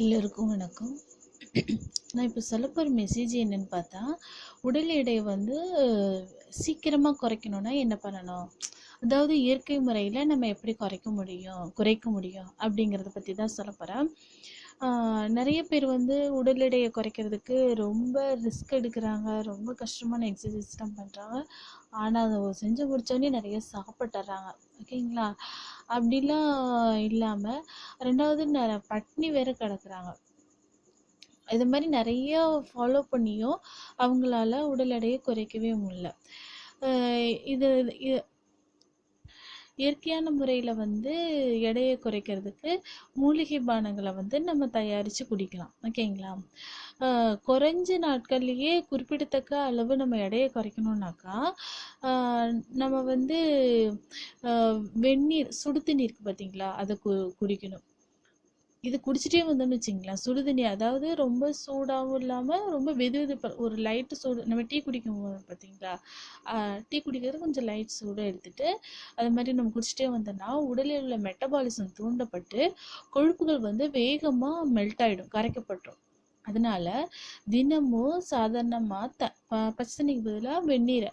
எல்லோருக்கும் வணக்கம். நான் இப்போ சொல்ல போகிற மெசேஜ் என்னன்னு பார்த்தா உடல் எடையை வந்து சீக்கிரமாக குறைக்கணும்னா என்ன பண்ணணும்? அதாவது இயற்கை முறையில் நம்ம எப்படி குறைக்க முடியும்? குறைக்க முடியும் அப்படிங்கிறத பற்றி தான் சொல்ல போகிறேன் நிறைய பேர் வந்து உடல் எடையை குறைக்கிறதுக்கு ரொம்ப ரிஸ்க் எடுக்கிறாங்க. ரொம்ப கஷ்டமான எக்ஸசைஸ்லாம் பண்ணுறாங்க ஆனால் அதை செஞ்சு முடித்தோடனே நிறைய சாப்பிட்டுறாங்க. ஓகேங்களா? அப்படிலாம் இல்லாமல் ரெண்டாவது ந பட்னி வேற கிடக்குறாங்க. இது மாதிரி நிறைய ஃபாலோ பண்ணியும் அவங்களால உடல் எடையை குறைக்கவே முடியல. இது இயற்கையான முறையில் வந்து எடையை குறைக்கிறதுக்கு மூலிகை பானங்களை வந்து நம்ம தயாரித்து குடிக்கலாம். ஓகேங்களா? குறைஞ்ச நாட்கள்லேயே குறிப்பிடத்தக்க அளவு நம்ம எடையை குறைக்கணுன்னாக்கா நம்ம வந்து வெந்நீர் சுடு தண்ணி பார்த்தீங்களா அதை கு குடிக்கணும். இது குடிச்சிட்டே வந்தோம்னு வச்சிங்களேன். சுடுதண்ணி அதாவது ரொம்ப சூடாகவும் இல்லாமல் ரொம்ப வெது வெதுப்பாக ஒரு லைட்டு சூடு நம்ம டீ குடிக்கும் போது பார்த்தீங்களா? டீ குடிக்கிறது கொஞ்சம் லைட் சூடாக எடுத்துட்டு அது மாதிரி நம்ம குடிச்சிட்டே வந்தோம்னா உடலில் உள்ள மெட்டபாலிசம் தூண்டப்பட்டு கொழுப்புகள் வந்து வேகமாக மெல்ட் ஆகிடும் கரைக்கப்பட்டுரும். அதனால தினமும் சாதாரணமாக த ப- பச்சை தண்ணிக்கு பதிலாக வெந்நீரை.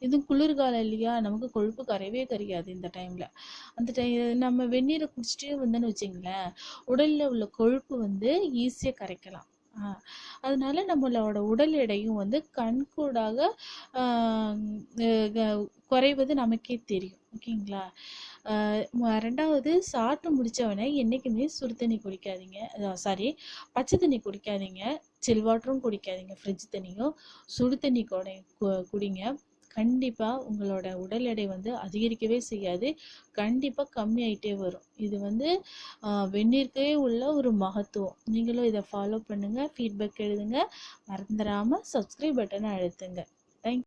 இது குளிர்காலம் இல்லையா? நமக்கு கொழுப்பு கரையவே கரையாது இந்த டைமில் அந்த டைம் நம்ம வெந்நீரை குடிச்சிட்டே வந்தோன்னு வச்சுங்களேன் உடலில் உள்ள கொழுப்பு வந்து ஈஸியாக கரைக்கலாம். அதனால நம்மளோட உடல் எடையும் வந்து கண்கூடாக குறைவது நமக்கே தெரியும். ஓகேங்களா? ரெண்டாவது சாப்பிட்டு முடிச்சவொடனே என்றைக்குமே சுடு தண்ணி குடிக்காதீங்க. சாரி பச்சை தண்ணி குடிக்காதீங்க. சில் வாட்டரும் குடிக்காதீங்க. ஃப்ரிட்ஜ் தண்ணியும் சுடு தண்ணி குடை கு- குடிங்க. கண்டிப்பாக உங்களோட உடல் எடை வந்து அதிகரிக்கவே செய்யாது. கண்டிப்பாக கம்மியாயிட்டே வரும். இது வந்து வெந்நீருக்கே உள்ள ஒரு மகத்துவம். நீங்களும் இதை ஃபாலோ பண்ணுங்கள் ஃபீட்பேக் எழுதுங்க. மறந்துடாமல் சப்ஸ்கிரைப் பட்டனை அழுத்துங்க. தேங்க்